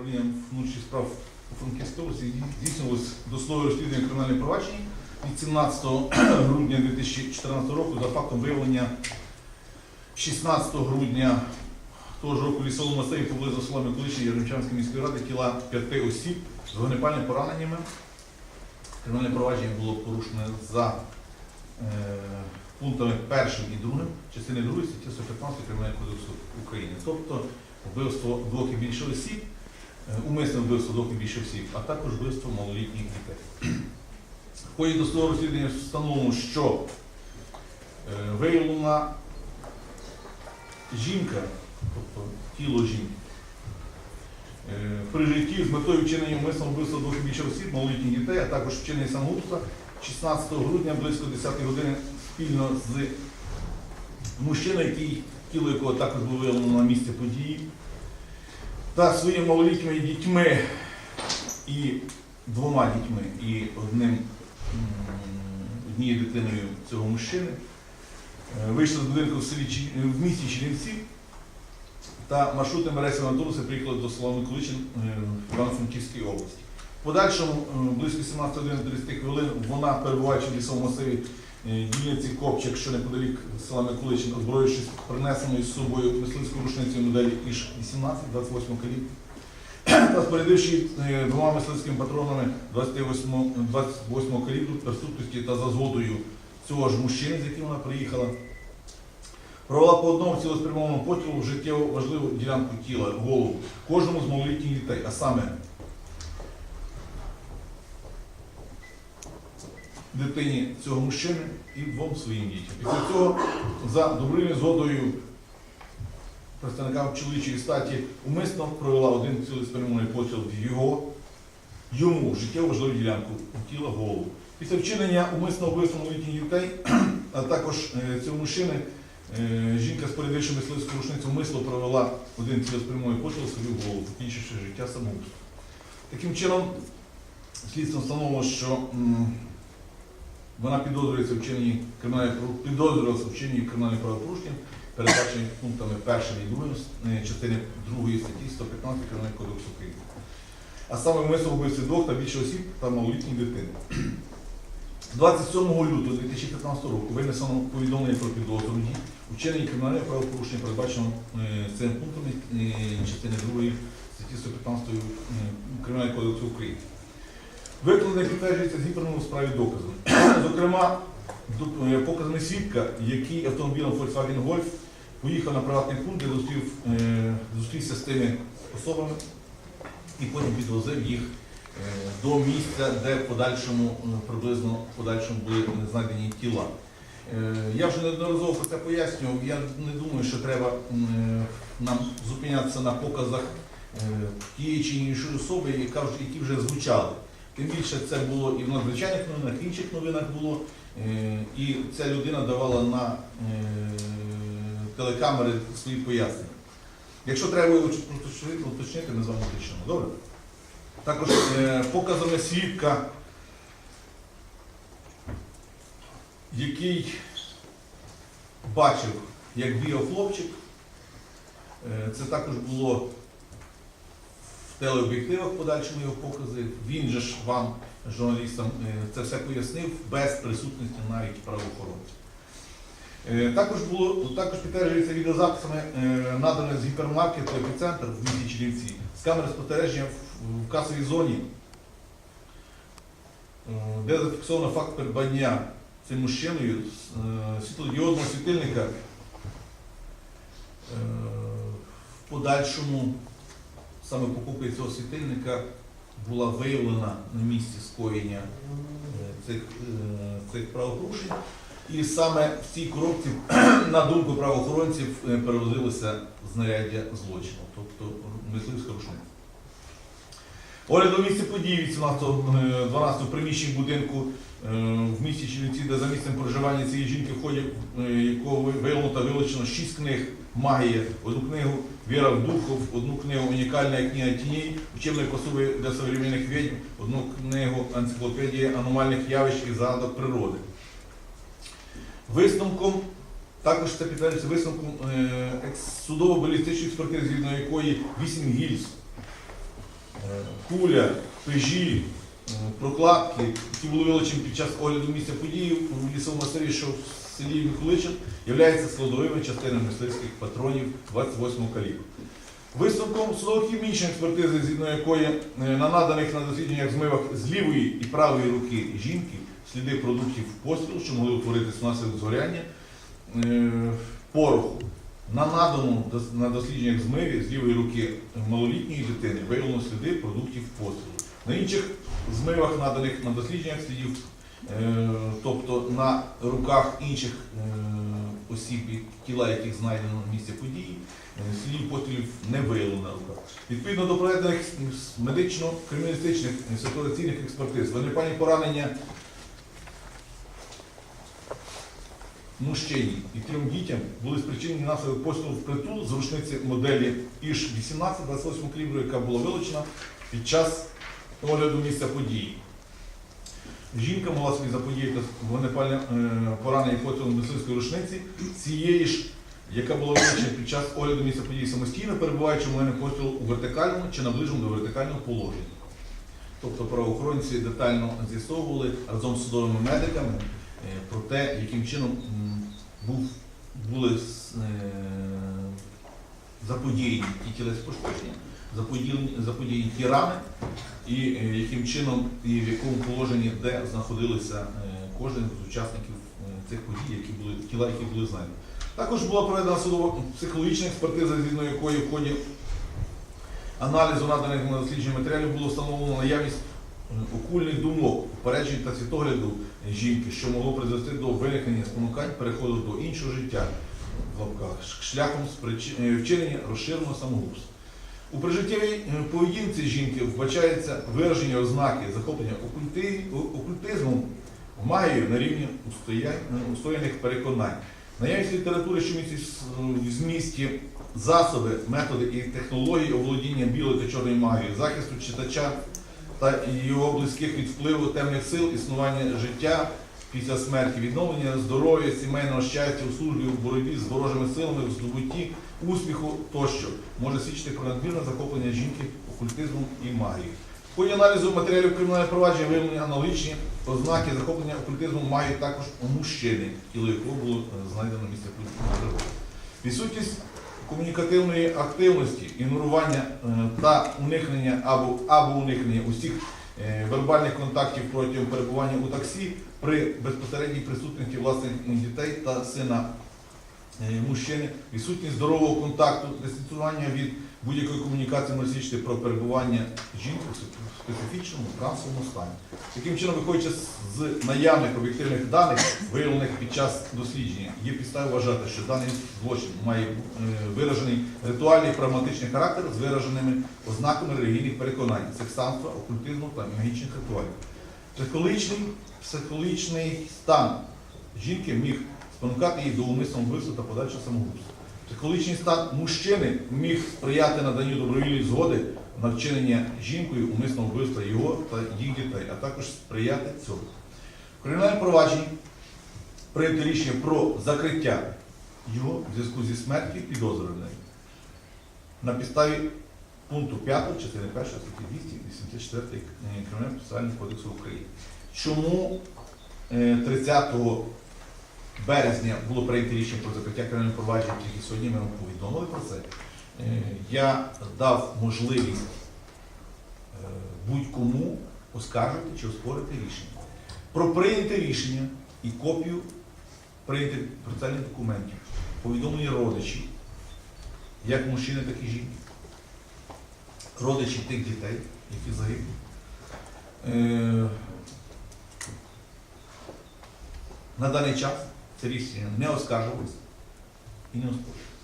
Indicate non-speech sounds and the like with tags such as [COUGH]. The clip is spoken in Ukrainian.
управлінням внутрішніх справ у Франківській області здійснювалось досудове розслідування кримінальних проваджень від 17 [CLEARS THROAT] грудня 2014 року за фактом виявлення 16 грудня того ж року лісовому масиві поблизу села Миколичі Яремчанської міської ради тіла п'яти осіб з вогнепальними пораненнями. Кримінальне провадження було порушене за е, пунктами першим і другим частини 2 статті 115 Кримінального кодексу України. Тобто вбивство двох і більше осіб, умисне вбивство двох і більше осіб, а також вбивство малолітніх дітей. В ході досудового розслідування встановлено, що е, виявлена жінка, тобто тіло жінки, е, при житті з метою вчинення умисного вбивства двох і більше осіб, малолітніх дітей, а також вчинення самогубства 16 грудня близько 10 години спільно з мужчиною, який, тіло якого також було виявлено на місці події, та своїми малолітніми дітьми і двома дітьми і одним однією дитиною цього мужчини. Е, Вийшли з будинку в, селі, в місті Чернівці та маршрутним рейсовим автобусом приїхали до села Миколичин е, в Івано-Франківській області. В подальшому, е, близько 17 годин 30 хвилин, вона, перебуваючи в лісовому масиві е, дільниці Копчик, що неподалік села Миколичин, озброївшись принесеною з собою мисливською рушницею моделі ІШ-18 28 калібру, та спорядивши е, двома мисливськими патронами 28, 28 калібру присутності та за згодою цього ж мужчини, з яким вона приїхала, провела по одному цілеспрямованому пострілу в життєво важливу ділянку тіла, голову, кожному з малолітніх дітей, а саме дитині цього мужчини і двом своїм дітям. Після цього за добровільною згодою представника чоловічої статі умисно провела один цілеспрямований постріл в його йому життєво важливу ділянку тіла голову. Після вчинення умисного вбивства малолітніх дітей, а також е, цього мужчини, е, жінка, спорядивши мисливську рушницю, умисно провела один цілеспрямований постріл собі в голову, покінчивши життя самогубством. Таким чином, слідством встановило, що вона підозрюється в прав- підозрювалася в вчиненні кримінальних правопорушень, передбачені пунктами першим і другим е, частини 2 статті 115 Кримінального кодексу України. А саме вмисно вбивстві двох та більше осіб та малолітніх дитини. 27 лютого 2015 року винесено повідомлення про підозру у вчиненні кримінального правопорушення, передбачено е, цим пунктом е, частини 2 статті 115 е, Кримінального кодексу України. Викладення підтверджується зібраними у справі доказами. Зокрема, е, свідка, який автомобілем Volkswagen Golf поїхав на приватний пункт, де зустрів, е, зустрівся з тими особами і потім підвозив їх е, до місця, де в подальшому приблизно в подальшому були знайдені тіла. Я вже неодноразово це пояснював. Я не думаю, що треба нам зупинятися на показах тієї чи іншої особи, які вже звучали. Тим більше це було і в надзвичайних новинах, і інших новинах було. Е, І ця людина давала на е, телекамери свої пояснення. Якщо треба уточнити, ми з вами уточнимо. Добре? Також е, показами свідка, який бачив, як бігав хлопчик, це також було телеоб'єктивах подальшому його покази. Він же ж вам, журналістам, е, це все пояснив без присутності навіть правоохоронців. Е, Також було також підтверджується відеозаписами е, наданих з гіпермаркету епіцентр в місті Чернівці з камери спостереження в, касовій зоні, де зафіксовано факт придбання цим мужчиною світлодіодного світильника. В подальшому саме покупкою цього світильника була виявлена на місці скоєння е, цих, е, цих правопорушень. І саме в цій коробці, [CLEARS THROAT] на думку правоохоронців, е, перевозилося знаряддя злочину, тобто мисливська рушниця. Оглядом місця події від 17.12 в приміщенні будинку в місті Чернівці, де за місцем проживання цієї жінки, в ході якого ви- виявлено та вилучено шість книг Магія, одну книгу Віра в Духов, одну книгу Унікальна книга тіней, учебної посуби для современних відьм, одну книгу Енциклопедія аномальних явищ і загадок природи. Висновком, також це підтверджується висновком е, судово-балістичної експертизи, згідно якої 8 гільз куля, пежі, е, прокладки, які були вилучені під час огляду місця події в лісовому масиві, що в селі Миколичин, являються складовими частинами мисливських патронів 28-го калібру. Висновком судово-хімічної експертизи, згідно якої е, на наданих на дослідженнях змивах з лівої і правої руки жінки сліди продуктів пострілу, що могли утворитися внаслідок згоряння е, пороху. На наданому на дослідженнях змиві з лівої руки малолітньої дитини виявлено сліди продуктів пострілу. На інших змивах, наданих на дослідженнях слідів, е, тобто на руках інших е, осіб, тіла яких знайдено на місці події, е, слідів пострілів не виявлено на руках. Відповідно до проведених медично-криміналістичних ситуаційних експертиз, вогнепальні поранення мужчині і трьом дітям були спричинені наслідок пострілу в притул з рушниці моделі іж 18-28 калібру, яка була вилучена під час огляду місця події. Жінка могла собі заподіяти вогнепальне е, поранення пострілом мисливської рушниці цієї ж, яка була вилучена під час огляду місця події самостійно, перебуваючи в мене пострілу у вертикальному чи наближеному до вертикального положення. Тобто правоохоронці детально з'ясовували разом з судовими медиками е, про те, яким чином був, були е, заподіяні ті тілесні пошкодження, заподіяні, ті рани, і е, яким чином і в якому положенні, де знаходилися е, кожен з учасників е, цих подій, які були, тіла, які були знайдені. Також була проведена судова психологічна експертиза, згідно якої в ході аналізу наданих на дослідження матеріалів було встановлено наявність окульних думок, упереджень та світогляду жінки, що могло призвести до виникнення спонукань переходу до іншого життя в лапках, шляхом вчинення розширеного самогубства. У прижиттєвій е, поведінці жінки вбачається вираження ознаки захоплення окультизмом в магію на рівні устоя- е, устояних переконань. Наявність літератури, що містить в змісті засоби, методи і технології оволодіння білою та чорною магією, захисту читача та його близьких від впливу темних сил, існування життя після смерті, відновлення здоров'я, сімейного щастя у службі у боротьбі з ворожими силами, в здобутті успіху тощо може свідчити про надмірне захоплення жінки окультизмом і магією. В ході аналізу матеріалів кримінального провадження виявлені аналогічні ознаки захоплення окультизмом магією також у мужчини, тіло якого було е, знайдено місце пригоди. Відсутність комунікативної активності, ігнорування е, та уникнення або, або уникнення усіх вербальних контактів протягом перебування у таксі при безпосередній присутності власних дітей та сина е, мужчини, відсутність здорового контакту, дистанціювання від будь-якої комунікації може свідчити про перебування жінки в специфічному трансовому стані. Таким чином, виходячи з наявних об'єктивних даних, виявлених під час дослідження, є підстави вважати, що даний злочин має е, виражений ритуальний прагматичний характер з вираженими ознаками релігійних переконань, секстанства, окультизму та магічних ритуалів. Психологічний, психологічний стан жінки міг спонукати її до умисного вбивства та подальшого самогубства. Психологічний стан мужчини міг сприяти наданню добровільної згоди на вчинення жінкою умисного вбивства його та їх дітей, а також сприяти цьому. В кримінальному провадженні прийнято рішення про закриття його в зв'язку зі смертю підозрюваної на підставі пункту 5 частини 1 статті 284 Кримінального процесуального кодексу України. Чому е, 30 березня було прийнято рішення про закриття кримінального провадження, тільки сьогодні ми вам повідомили про це. Е, Я дав можливість е, будь-кому оскаржити чи оспорити рішення. Про прийняте рішення і копію прийнятих процесуальних документів, повідомлені родичі, як мужчини, так і жінки, родичі тих дітей, які загиблі. Е, На даний час це рішення не оскаржувалось і не оспорювалось.